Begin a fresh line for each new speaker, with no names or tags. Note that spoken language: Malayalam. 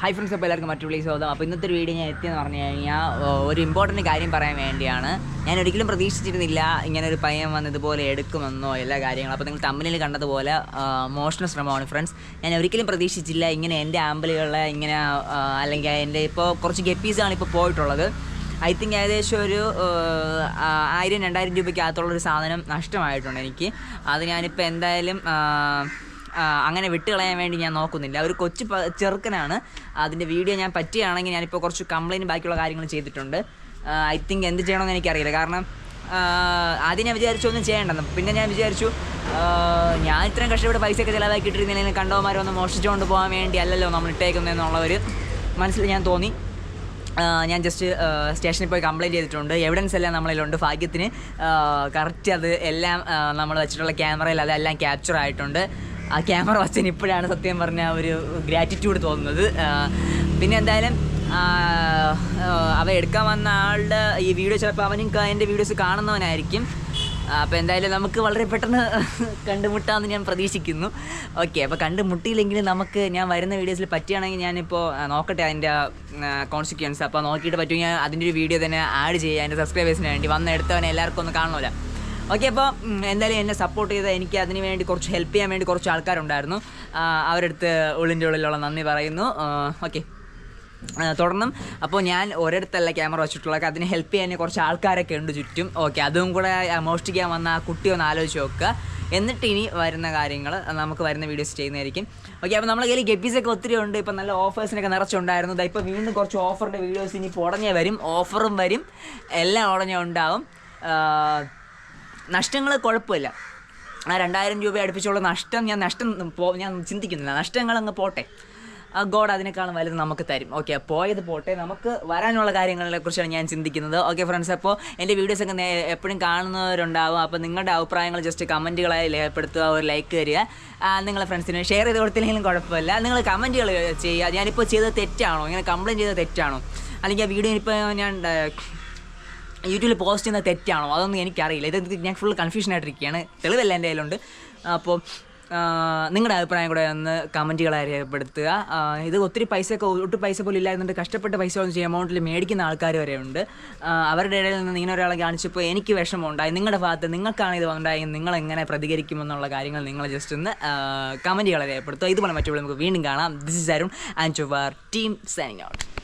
ഹൈ ഫ്രണ്ട്സ് അപ്പോൾ എല്ലാവർക്കും മറ്റു വിളി സ്വാഗതം. അപ്പോൾ ഇന്നത്തെ ഒരു വീഡിയോ ഞാൻ എത്തിയെന്ന് പറഞ്ഞു കഴിഞ്ഞാൽ ഒരു ഇമ്പോർട്ടന്റ് കാര്യം പറയാൻ വേണ്ടിയാണ്. ഞാൻ ഒരിക്കലും പ്രതീക്ഷിച്ചിരുന്നില്ല ഇങ്ങനെ ഒരു പയ്യൻ വന്ന് ഇതുപോലെ എടുക്കുമെന്നോ എല്ലാ കാര്യങ്ങളും. അപ്പോൾ നിങ്ങൾ തമ്മിൽ കണ്ടതുപോലെ മോഷണ ശ്രമമാണ് ഫ്രണ്ട്സ് ഞാൻ ഒരിക്കലും പ്രതീക്ഷിച്ചില്ല ഇങ്ങനെ എന്റെ ആമ്പിളുകളെ ഇങ്ങനെ അല്ലെങ്കിൽ എന്റെ ഇപ്പോൾ കുറച്ച് ഗപ്പീസാണ് ഇപ്പോൾ പോയിട്ടുള്ളത്. ഐ തിങ്ക് ഏകദേശം ഒരു ആയിരം രണ്ടായിരം രൂപയ്ക്കകത്തുള്ളൊരു സാധനം നഷ്ടമായിട്ടുണ്ട് എനിക്ക്. അത് ഞാനിപ്പോൾ എന്തായാലും അങ്ങനെ വിട്ടുകളയാൻ വേണ്ടി ഞാൻ നോക്കുന്നില്ല. ഒരു കൊച്ചു ചെറുക്കനാണ്. അതിന്റെ വീഡിയോ ഞാൻ പറ്റുകയാണെങ്കിൽ ഞാനിപ്പോൾ കുറച്ച് കംപ്ലയിന്റ് ബാക്കിയുള്ള കാര്യങ്ങൾ ചെയ്തിട്ടുണ്ട്. ഐ തിങ്ക് എന്ത് ചെയ്യണമെന്ന് എനിക്കറിയില്ല. കാരണം ആദ്യം ഞാൻ വിചാരിച്ചു ഒന്നും ചെയ്യേണ്ടെന്ന്. പിന്നെ ഞാൻ വിചാരിച്ചു ഞാൻ ഇത്രയും കഷ്ടപ്പെട്ട് പൈസയൊക്കെ കണ്ടവന്മാരെ ഒന്ന് മോഷിച്ചുകൊണ്ട് പോകാൻ വേണ്ടി അല്ലല്ലോ നമ്മൾ ഇട്ടേക്കുന്നതെന്നുള്ള ഒരു മനസ്സിൽ ഞാൻ തോന്നി. ഞാൻ ജസ്റ്റ് സ്റ്റേഷനിൽ പോയി കംപ്ലയിന്റ് ചെയ്തിട്ടുണ്ട്. എവിഡൻസ് എല്ലാം നമ്മളിലുണ്ട്. ഭാഗ്യത്തിന് കറക്റ്റ് അത് എല്ലാം നമ്മൾ വെച്ചിട്ടുള്ള ക്യാമറയിൽ അതെല്ലാം ക്യാപ്ചർ ആയിട്ടുണ്ട്. ആ ക്യാമറ വച്ചതിന് ഇപ്പോഴാണ് സത്യം പറഞ്ഞ ഒരു ഗ്രാറ്റിറ്റ്യൂഡ് തോന്നുന്നത്. പിന്നെ എന്തായാലും അവ എടുക്കാൻ വന്ന ആളുടെ ഈ വീഡിയോ ചിലപ്പോൾ അവനും എന്റെ വീഡിയോസ് കാണുന്നവനായിരിക്കും. അപ്പോൾ എന്തായാലും നമുക്ക് വളരെ പെട്ടെന്ന് കണ്ടുമുട്ടാമെന്ന് ഞാൻ പ്രതീക്ഷിക്കുന്നു. ഓക്കെ അപ്പോൾ കണ്ടുമുട്ടിയില്ലെങ്കിലും നമുക്ക് ഞാൻ വരുന്ന വീഡിയോസിൽ പറ്റുകയാണെങ്കിൽ ഞാനിപ്പോൾ നോക്കട്ടെ അതിന്റെ കോൺസിക്വൻസ് അപ്പോൾ നോക്കിയിട്ട് പറ്റുമെങ്കിൽ അതിന്റെ ഒരു വീഡിയോ തന്നെ ആഡ് ചെയ്യുക എന്റെ സബ്സ്ക്രൈബേഴ്സിന് വേണ്ടി വന്ന് എടുത്തവനെ എല്ലാവർക്കും ഒന്ന് കാണണമല്ലോ. ഓക്കെ അപ്പോൾ എന്തായാലും എന്നെ സപ്പോർട്ട് ചെയ്ത എനിക്ക് അതിന് വേണ്ടി കുറച്ച് ഹെൽപ്പ് ചെയ്യാൻ വേണ്ടി കുറച്ച് ആൾക്കാരുണ്ടായിരുന്നു. അവരെടുത്ത് ഉള്ളിന്റെ ഉള്ളിലുള്ള നന്ദി പറയുന്നു. ഓക്കെ തുടർന്നും അപ്പോൾ ഞാൻ ഒരിടത്തല്ല ക്യാമറ വെച്ചിട്ടുള്ളത്. അതിന് ഹെൽപ്പ് ചെയ്യാൻ കുറച്ച് ആൾക്കാരൊക്കെ ഉണ്ട് ചുറ്റും. ഓക്കെ അതും കൂടെ മോഷ്ടിക്കാൻ വന്ന ആ കുട്ടി ഒന്ന് ആലോചിച്ച് നോക്കുക. എന്നിട്ട് ഇനി വരുന്ന കാര്യങ്ങൾ നമുക്ക് വരുന്ന വീഡിയോസ് ചെയ്യുന്നതായിരിക്കും. ഓക്കെ അപ്പോൾ നമ്മളെ കയ്യിൽ ഗപ്പീസൊക്കെ ഒത്തിരി ഉണ്ട്. ഇപ്പോൾ നല്ല ഓഫേഴ്സിനൊക്കെ നിറച്ചുണ്ടായിരുന്നു. ദാ ഇപ്പോൾ വീണ്ടും കുറച്ച് ഓഫറിന്റെ വീഡിയോസ് ഇനി ഉടനെ വരും. ഓഫറും വരും. എല്ലാം ഉടനെ ഉണ്ടാവും. നഷ്ടങ്ങൾ കുഴപ്പമില്ല. ആ രണ്ടായിരം രൂപ അടുപ്പിച്ചുള്ള നഷ്ടം ഞാൻ നഷ്ടം പോ ഞാൻ ചിന്തിക്കുന്നില്ല. നഷ്ടങ്ങൾ അങ്ങ് പോട്ടെ ഗോഡ് അതിനേക്കാളും വലുത് നമുക്ക് തരും. ഓക്കെ പോയത് പോട്ടെ. നമുക്ക് വരാനുള്ള കാര്യങ്ങളെ കുറിച്ചാണ് ഞാൻ ചിന്തിക്കുന്നത്. ഓക്കെ ഫ്രണ്ട്സ് അപ്പോൾ എന്റെ വീഡിയോസ് ഒക്കെ എപ്പോഴും കാണുന്നവരുണ്ടാവും. അപ്പോൾ നിങ്ങളുടെ അഭിപ്രായങ്ങൾ ജസ്റ്റ് കമന്റുകളായി രേഖപ്പെടുത്തുക ഒരു ലൈക്ക് തരിക. നിങ്ങളെ ഫ്രണ്ട്സിന് ഷെയർ ചെയ്ത് കൊടുത്തില്ലെങ്കിലും കുഴപ്പമില്ല. നിങ്ങൾ കമന്റുകൾ ചെയ്യുക. ഞാനിപ്പോൾ ചെയ്തത് തെറ്റാണോ? ഇങ്ങനെ കംപ്ലയിന്റ് ചെയ്തത് തെറ്റാണോ? അല്ലെങ്കിൽ ആ വീഡിയോ ഇപ്പോൾ ഞാൻ യൂട്യൂബിൽ പോസ്റ്റ് ചെയ്യുന്നത് തെറ്റാണോ? അതൊന്നും എനിക്കറിയില്ല. ഇത് ഞാൻ ഫുൾ കൺഫ്യൂഷൻ ആയിട്ടിരിക്കുകയാണ്. തെളിവല്ല എന്റെ കയ്യിലുണ്ട്. അപ്പോൾ നിങ്ങളുടെ അഭിപ്രായം കൂടെ ഒന്ന് കമന്റുകളായി രേഖപ്പെടുത്തുക. ഇത് ഒത്തിരി പൈസയൊക്കെ ഒട്ടും പൈസ പോലും ഇല്ലായിരുന്നുണ്ട് കഷ്ടപ്പെട്ട പൈസ ഒന്നും ചെയ്യാൻ എമൗണ്ടിൽ മേടിക്കുന്ന ആൾക്കാർ വരെ ഉണ്ട്. അവരുടെ ഇടയിൽ നിന്ന് ഇങ്ങനെ ഒരാളെ കാണിച്ചപ്പോൾ എനിക്ക് വിഷമമുണ്ടായി. നിങ്ങളുടെ ഭാഗത്ത് നിങ്ങൾക്കാണ് ഇത് ഉണ്ടായി നിങ്ങൾ എങ്ങനെ പ്രതികരിക്കുമെന്നുള്ള കാര്യങ്ങൾ നിങ്ങൾ ജസ്റ്റ് ഒന്ന് കമന്റുകളെ രേഖപ്പെടുത്തുക. ഇതുപോലെ മറ്റുള്ള നമുക്ക് വീണ്ടും കാണാം. This is Arun and to team signing out